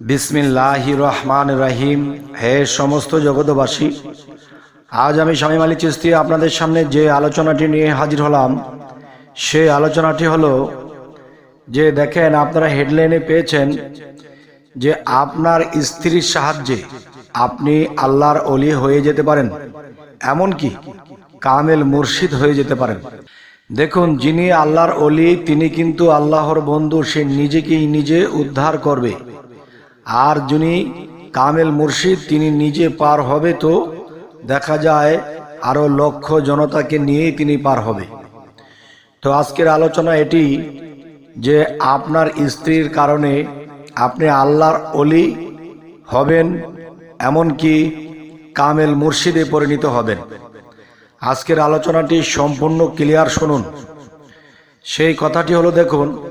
বিসমিল্লাহ রহমান রাহিম। হে সমস্ত জগতবাসী আজ আমি স্বামী মালিক চিস্তি আপনাদের সামনে যে আলোচনাটি নিয়ে হাজির হলাম, সে আলোচনাটি হলো যে দেখেন আপনারা হেডলাইনে পেয়েছেন যে আপনার স্ত্রীর সাহায্যে আপনি আল্লাহর অলি হয়ে যেতে পারেন, এমনকি কামেল মুর্শিদ হয়ে যেতে পারেন। দেখুন, যিনি আল্লাহর অলি তিনি কিন্তু আল্লাহর বন্ধু, সে নিজেকেই নিজে উদ্ধার করবে। আর যিনি কামেল মুর্শিদ, তিনি নিজে পার হবে তো? দেখা যায় আরও লক্ষ জনতাকে নিয়েই তিনি পার হবে। তো আজকের আলোচনা এটি যে আপনার স্ত্রীর কারণে আপনি আল্লাহর অলি হবেন, এমনকি কামেল মুর্শিদে পরিণত হবেন। আজকের আলোচনাটি সম্পূর্ণ ক্লিয়ার শুনুন। সেই কথাটি হলো দেখুন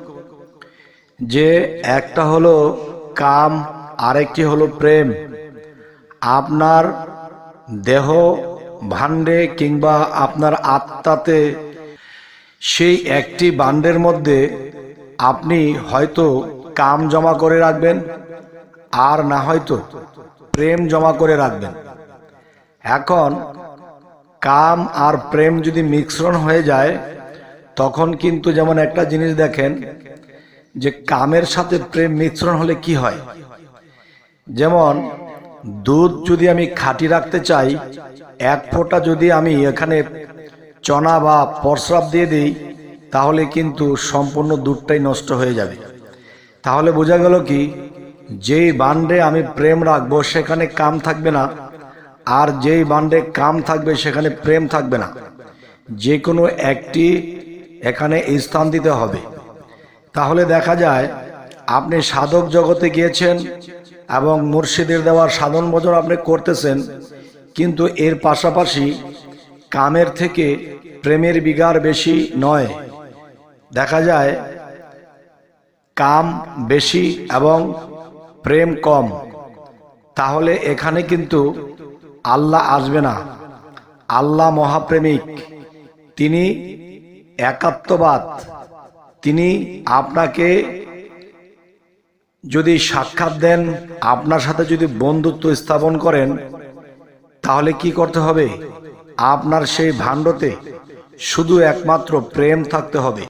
যে একটা হলো কাম, আরেকটি হলো প্রেম। আপনার দেহ ভাণ্ডে কিংবা আপনার আত্মাতে সেই একটি বান্ডের মধ্যে আপনি হয়তো কাম জমা করে রাখবেন, আর না হয়তো প্রেম জমা করে রাখবেন। এখন কাম আর প্রেম যদি মিশ্রণ হয়ে যায়, তখন কিন্তু যেমন একটা জিনিস দেখেন যে কামের সাথে প্রেম মিশ্রণ হলে কি হয়? যেমন, দুধ যদি আমি খাঁটি রাখতে চাই, এক ফোঁটা যদি আমি এখানে চনা বা প্রস্রাব দিয়ে দিই, তাহলে কিন্তু সম্পূর্ণ দুধটাই নষ্ট হয়ে যাবে। তাহলে বোঝা গেল কি, যেই বান্ডে আমি প্রেম রাখব সেখানে কাম থাকবে না, আর যেই বান্ডে কাম থাকবে সেখানে প্রেম থাকবে না। যে কোনো একটি এখানে স্থান দিতে হবে। তাহলে দেখা যায় আপনি সাধক জগতে গিয়েছেন এবং মুর্শিদের দেওয়ার সাধন ভজন আপনি করতেছেন, কিন্তু এর পাশাপাশি কামের থেকে প্রেমের বিগার বেশি নয়। দেখা যায় কাম বেশি এবং প্রেম কম। তাহলে এখানে কিন্তু আল্লাহ আসবে না। আল্লাহ মহাপ্রেমিক। তিনি একাত্মবাদ। তিনি আপনাকে যদি সাক্ষাৎ দেন, আপনার সাথে যদি বন্ধুত্ব স্থাপন করেন, তাহলে কি করতে হবে? আপনার সেই ভাণ্ডতে শুধু একমাত্র প্রেম থাকতে হবে।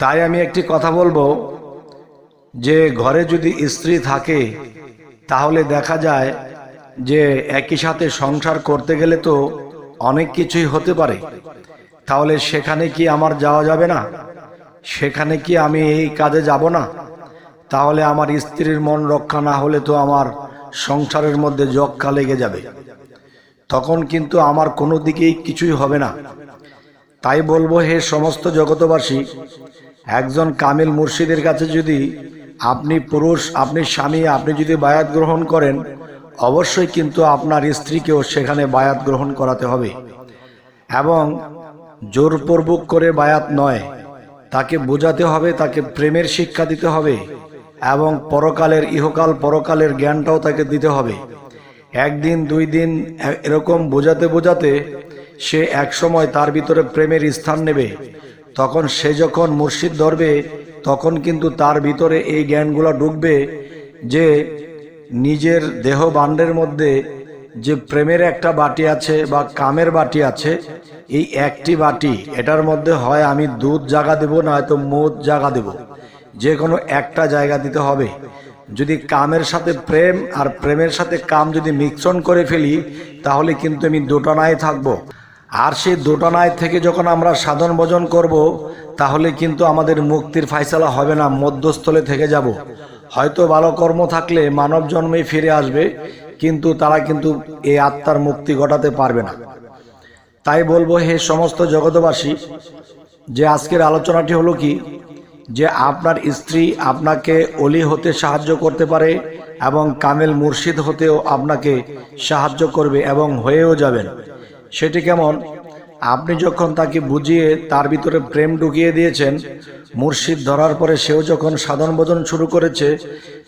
তাই আমি একটি কথা বলব, যে ঘরে যদি স্ত্রী থাকে, তাহলে দেখা যায় যে একই সাথে সংসার করতে গেলে তো অনেক কিছুই হতে পারে। তাহলে সেখানে কি আমার যাওয়া যাবে না? সেখানে কি আমি এই কাজে যাব না? তাহলে আমার স্ত্রীর মন রক্ষা না হলে তো আমার সংসারের মধ্যে জক্কা লেগে যাবে। তখন কিন্তু আমার কোনো দিকেই কিছুই হবে না। তাই বলব, হে সমস্ত জগতবাসী একজন কামিল মুর্শিদের কাছে যদি আপনি পুরুষ, আপনি স্বামী, আপনি যদি বায়াত গ্রহণ করেন, অবশ্যই কিন্তু আপনার স্ত্রীকেও সেখানে বায়াত গ্রহণ করাতে হবে। এবং জোরপূর্বক করে বায়াত নয়। তাকে বোঝাতে হবে, তাকে প্রেমের শিক্ষা দিতে হবে এবং পরকালের ইহকাল, পরকালের জ্ঞানটাও তাকে দিতে হবে। একদিন, দুই দিন এরকম বোঝাতে বোঝাতে সে একসময় তার ভিতরে প্রেমের স্থান নেবে। তখন সে যখন মুর্শিদ ধরবে, তখন কিন্তু তার ভিতরে এই জ্ঞানগুলো ঢুকবে যে নিজের দেহ বান্ডের মধ্যে যে প্রেমের একটা বাটি আছে বা কামের বাটি আছে, এই একটি বাটি, এটার মধ্যে হয় আমি দুধ জাগা দেব না হয়তো মদ জাগা দেব। যে কোনো একটা জায়গা দিতে হবে। যদি কামের সাথে প্রেম আর প্রেমের সাথে কাম যদি মিশ্রণ করে ফেলি, তাহলে কিন্তু আমি দোটানায় থাকব। আর সেই দোটানায় থেকে যখন আমরা সাধন ভজন করব, তাহলে কিন্তু আমাদের মুক্তির ফাইসলা হবে না, মধ্যস্থলে থেকে যাব। হয়তো ভালো কর্ম থাকলে মানব জন্মেই ফিরে আসবে কিন্তু তারা কিন্তু এই আত্মার মুক্তি ঘটাতে পারবে না। তাই বলব, হে সমস্ত জগতবাসী যে আজকের আলোচনাটি হলো কি, যে আপনার স্ত্রী আপনাকে অলি হতে সাহায্য করতে পারে এবং কামেল মুর্শিদ হতেও আপনাকে সাহায্য করবে এবং হয়েও যাবেন। সেটি কেমন? আপনি যখন তাকে বুঝিয়ে তার ভিতরে প্রেম ঢুকিয়ে দিয়েছেন, মুর্শিদ ধরার পরে সেও যখন সাধন ভোজন শুরু করেছে,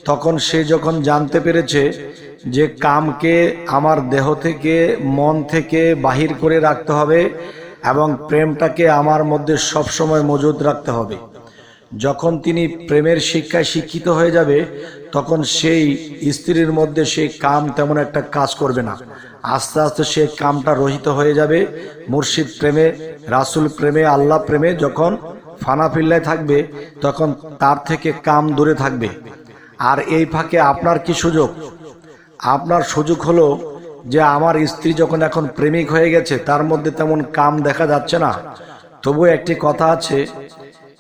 তখন সে যখন জানতে পেরেছে যে কামকে আমার দেহ থেকে, মন থেকে বাহির করে রাখতে হবে এবং প্রেমটাকে আমার মধ্যে সবসময় মজুদ রাখতে হবে। যখন তিনি প্রেমের শিক্ষায় শিক্ষিত হয়ে যাবে, তখন সেই স্ত্রীর মধ্যে সেই কাম তেমন একটা কাজ করবে না। আস্তে আস্তে সে কামটা রহিত হয়ে যাবে। মুর্শিদ প্রেমে, রাসুল প্রেমে, আল্লাহ প্রেমে যখন ফানা পিল্লায় থাকবে, তখন তার থেকে কাম দূরে থাকবে। আর এই ফাঁকে আপনার কি সুযোগ? আপনার সুযোগ হলো যে আমার স্ত্রী যখন এখন প্রেমিক হয়ে গেছে, তার মধ্যে তেমন কাম দেখা যাচ্ছে না। তবু একটি কথা আছে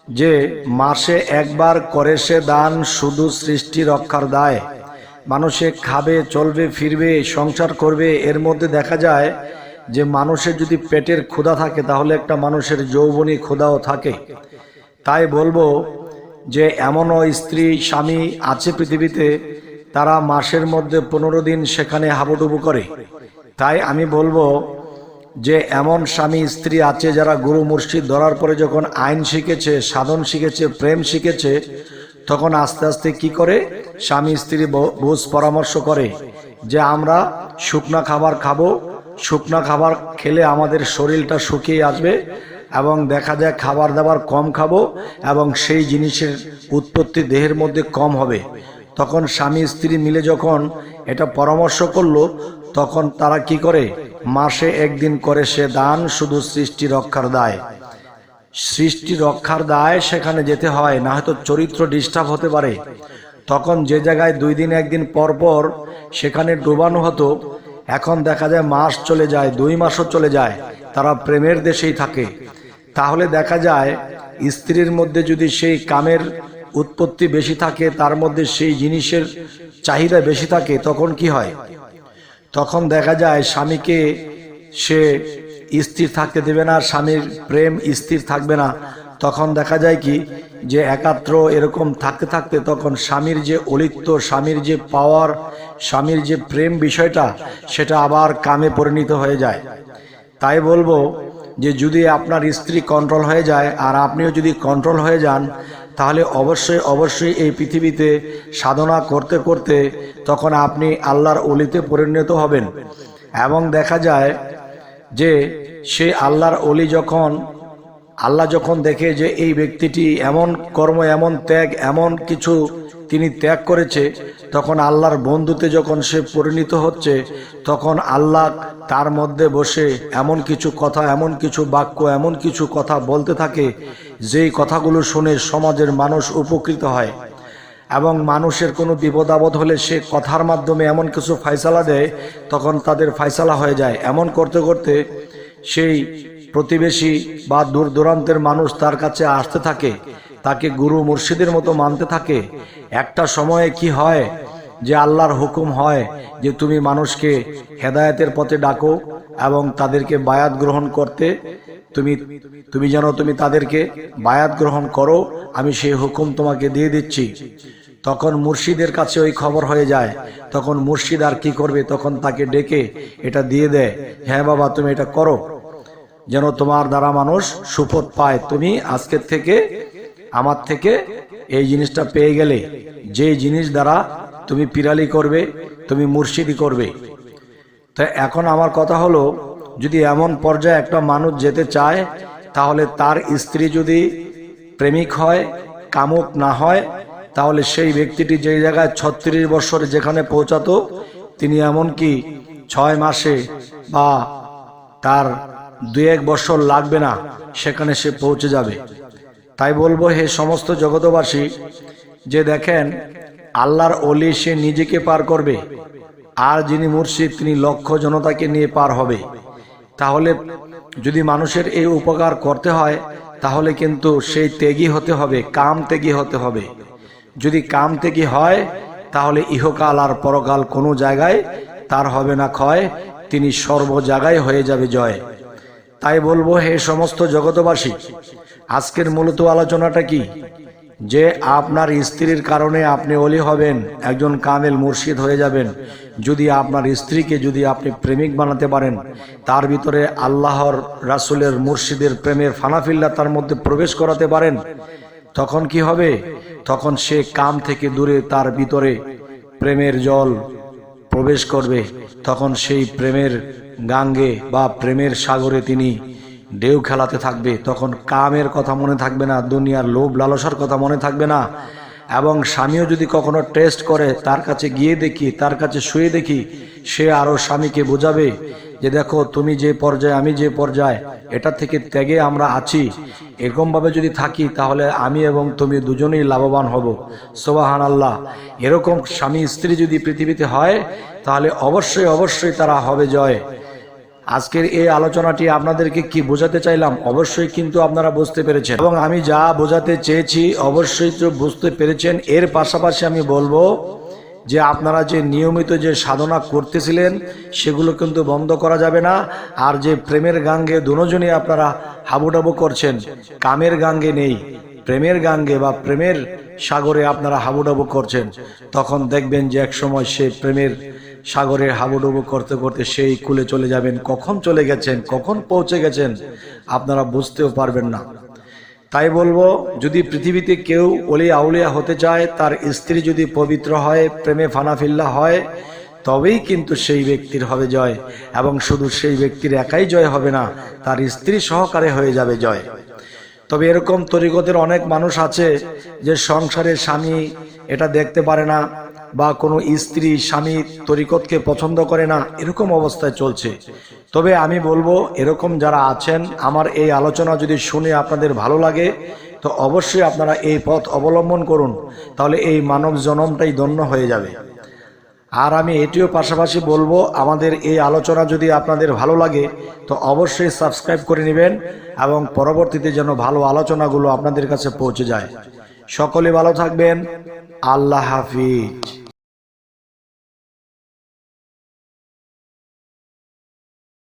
যে, মাসে একবার করে সে দান শুধু সৃষ্টি রক্ষার দায়। মানুষে খাবে, চলবে, ফিরবে, সংসার করবে, এর মধ্যে দেখা যায় যে মানুষের যদি পেটের ক্ষুধা থাকে, তাহলে একটা মানুষের যৌবনী ক্ষুধাও থাকে। তাই বলব যে এমনও স্ত্রী, স্বামী আছে পৃথিবীতে, তারা মাসের মধ্যে পনেরো দিন সেখানে হাবুডুবু করে। তাই আমি বলব যে এমন স্বামী, স্ত্রী আছে যারা গুরু মুর্শিদ ধরার পরে যখন আইন শিখেছে, সাধন শিখেছে, প্রেম শিখেছে তখন আস্তে আস্তে কি করে? স্বামী স্ত্রী বুঝ পরামর্শ করে যে আমরা শুকনা খাবার খাব। শুকনা খাবার খেলে আমাদের শরীরটা শুকিয়ে আসবে এবং দেখা যায় খাবার দাবার কম খাব এবং সেই জিনিসের উৎপত্তি দেহের মধ্যে কম হবে। তখন স্বামী স্ত্রী মিলে যখন এটা পরামর্শ করল, তখন তারা কি করে? মাসে একদিন করে সে দান শুধু সৃষ্টি রক্ষার দায়। সৃষ্টি রক্ষার দায় সেখানে যেতে হয়, না হয়তো চরিত্র ডিস্টার্ব হতে পারে। তখন যে জায়গায় দুই দিন, একদিন পর পর সেখানে ডোবানো হতো, এখন দেখা যায় মাস চলে যায়, দুই মাসও চলে যায়, তারা প্রেমের দেশেই থাকে। তাহলে দেখা যায়, স্ত্রীর মধ্যে যদি সেই কামের উৎপত্তি বেশি থাকে, তার মধ্যে সেই জিনিসের চাহিদা বেশি থাকে, তখন কি হয়? তখন দেখা যায় স্বামীকে সে স্থির থাকতে দেবে না, স্বামীর প্রেম স্থির থাকবে না। তখন দেখা যায় কি, যে একাত্র এরকম থাকতে থাকতে তখন স্বামীর যে অলিত্য স্বামীর যে পাওয়ার স্বামীর যে প্রেম বিষয়টা, সেটা আবার কামে পরিণত হয়ে যায়। তাই বলব যে যদি আপনার স্ত্রী কন্ট্রোল হয়ে যায় আর আপনিও যদি কন্ট্রোল হয়ে যান, তাহলে অবশ্যই অবশ্যই এই পৃথিবীতে সাধনা করতে করতে তখন আপনি আল্লাহর অলিতে পরিণত হবেন। এবং দেখা যায় যে সে আল্লাহর অলি যখন, আল্লাহ যখন দেখে যে এই ব্যক্তিটি এমন কর্ম, এমন ত্যাগ, এমন কিছু তিনি ত্যাগ করেছে, তখন আল্লাহর বন্ধুতে যখন সে পরিণত হচ্ছে, তখন আল্লাহ তার মধ্যে বসে এমন কিছু কথা, এমন কিছু বাক্য, এমন কিছু কথা বলতে থাকে, যেই কথাগুলো শুনে সমাজের মানুষ উপকৃত হয়। এবং মানুষের কোনো বিপদ আপদ হলে সে কথার মাধ্যমে এমন কিছু ফাইসালা দেয়, তখন তাদের ফাইসালা হয়ে যায়। এমন করতে করতে সেই প্রতিবেশী বা দূর দূরান্তের মানুষ তার কাছে আসতে থাকে, তাকে গুরু মুর্শিদের মতো মানতে থাকে। একটা সময়ে কি হয় যে আল্লাহর হুকুম হয় যে তুমি মানুষকে হেদায়তের পথে ডাকো এবং তাদেরকে বায়াত গ্রহণ করতে, তুমি তুমি যেন তুমি তাদেরকে বায়াত গ্রহণ করো, আমি সেই হুকুম তোমাকে দিয়ে দিচ্ছি। তখন মুর্শিদের কাছে ওই খবর হয়ে যায়। তখন মুর্শিদ আর কি করবে? তখন তাকে ডেকে এটা দিয়ে দেয়। হ্যাঁ বাবা, তুমি এটা করো। যেন তোমার দ্বারা মানুষ সুপথ পায়। তুমি আজকের থেকে, আমার থেকে এই জিনিসটা পেয়ে গেলে, যে জিনিস দ্বারা তুমি পিরালি করবে, তুমি মুর্শিদি করবে। তা এখন আমার কথা হলো, যদি এমন পর্যায়ে একটা মানুষ যেতে চায়, তাহলে তার স্ত্রী যদি প্রেমিক হয়, কামুক না হয়, তাহলে সেই ব্যক্তিটি যেই জায়গায় ছত্রিশ বছর যেখানে পৌঁছাতো, তিনি এমনকি ছয় মাসে বা তার দু এক বছর লাগবে না, সেখানে সে পৌঁছে যাবে। তাই বলব, হে সমস্ত জগতবাসী যে দেখেন আল্লাহর অলি সে নিজেকে পার করবে। আর যিনি মুর্শিদ, তিনি লক্ষ জনতাকে নিয়ে পার হবে। তাহলে যদি মানুষের এই উপকার করতে হয়, তাহলে কিন্তু সেই ত্যাগী হতে হবে, কাম ত্যাগী হতে হবে। যদি কাম ত্যাগী হয়, তাহলে ইহকাল আর পরকাল কোনো জায়গায় তার হবে না ক্ষয়, তিনি সর্ব জায়গায় হয়ে যাবে জয়। তাই বলব, হে সমস্ত জগতবাসী আজকের মূলত আলোচনাটা কি? যে আপনার স্ত্রীর কারণে আপনি অলি হবেন, একজন কামেল মুর্শিদ হয়ে যাবেন। যদি আপনার স্ত্রীকে যদি আপনি প্রেমিক বানাতে পারেন, তার ভিতরে আল্লাহর রাসুলের মুর্শিদের প্রেমের ফানাফিল্লা তার মধ্যে প্রবেশ করাতে পারেন, তখন কি হবে? তখন সে কাম থেকে দূরে তার ভিতরে প্রেমের জল প্রবেশ করবে। তখন সেই প্রেমের গাঙ্গে বা প্রেমের সাগরে তিনি ঢেউ খেলাতে থাকবে, তখন কামের কথা মনে থাকবে না, দুনিয়ার লোভ লালসার কথা মনে থাকবে না। এবং স্বামীও যদি কখনো টেস্ট করে, তার কাছে গিয়ে দেখি, তার কাছে শুয়ে দেখি, সে আরও স্বামীকে বোঝাবে যে দেখো, তুমি যে পর্যায়ে, আমি যে পর্যায়ে, এটা থেকে ত্যাগে আমরা আছি। এরকমভাবে যদি থাকি, তাহলে আমি এবং তুমি দুজনেই লাভবান হব। সোবাহান আল্লাহ এরকম স্বামী স্ত্রী যদি পৃথিবীতে হয়, তাহলে অবশ্যই অবশ্যই তারা হবে জয়। আজকের এই আলোচনাটি আপনাদেরকে কি বোঝাতে চাইলাম? অবশ্যই কিন্তু আপনারা বুঝতে পেরেছেন। এবং আমি যা বোঝাতে চেয়েছি, অবশ্যই তো বুঝতে পেরেছেন। এর পাশাপাশি আমি বলব যে আপনারা যে নিয়মিত যে সাধনা করতেছিলেন, সেগুলো কিন্তু বন্ধ করা যাবে না। আর যে প্রেমের গাঙ্গে দুজনই আপনারা হাবুডাবু করছেন, কামের গাঙ্গে নেই। প্রেমের গাঙ্গে বা প্রেমের সাগরে আপনারা হাবুডাবু করছেন। তখন দেখবেন যে এক সময় সে প্রেমের সাগরে হাবুডুবু করতে করতে সেই কুলে চলে যাবেন। কখন চলে গেছেন? কখন পৌঁছে গেছেন? আপনারা বুঝতেও পারবেন না। তাই বলব, যদি পৃথিবীতে কেউ অলি আউলিয়া হতে চায়, তার স্ত্রী যদি পবিত্র হয়, প্রেমে ফানাফিল্লা হয়, তবেই কিন্তু সেই ব্যক্তির হবে জয়। এবং শুধু সেই ব্যক্তির একাই জয় হবে না, তার স্ত্রী সহকারে হয়ে যাবে জয়। তবে এরকম তরিকতের অনেক মানুষ আছে যে সংসারে স্বামী এটা দেখতে পারে না বা কোনো স্ত্রী, স্বামী তরিকতকে পছন্দ করে না, এরকম অবস্থায় চলছে। তবে আমি বলব, এরকম যারা আছেন, আমার এই আলোচনা যদি শুনে আপনাদের ভালো লাগে, তো অবশ্যই আপনারা এই পথ অবলম্বন করুন, তাহলে এই মানব জনমটাই ধন্য হয়ে যাবে। আর আমি এটিও পাশাপাশি বলব, আমাদের এই আলোচনা যদি আপনাদের ভালো লাগে, তো অবশ্যই সাবস্ক্রাইব করে নেবেন এবং পরবর্তীতে যেন ভালো আলোচনাগুলো আপনাদের কাছে পৌঁছে যায়। সকলে ভালো থাকবেন। আল্লাহ হাফিজ।